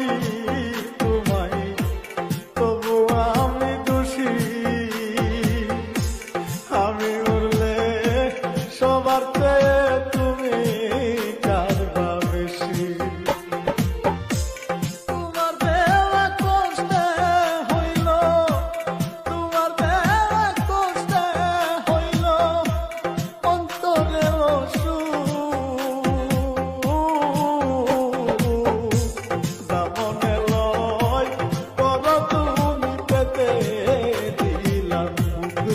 ভালোবাসি তোমায় তবু আমি দোষী। আমি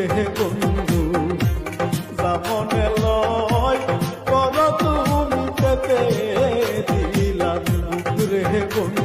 রে বন্ধু যাবনে লয় কর তুমি পেতে দিলাম। রে বন্ধু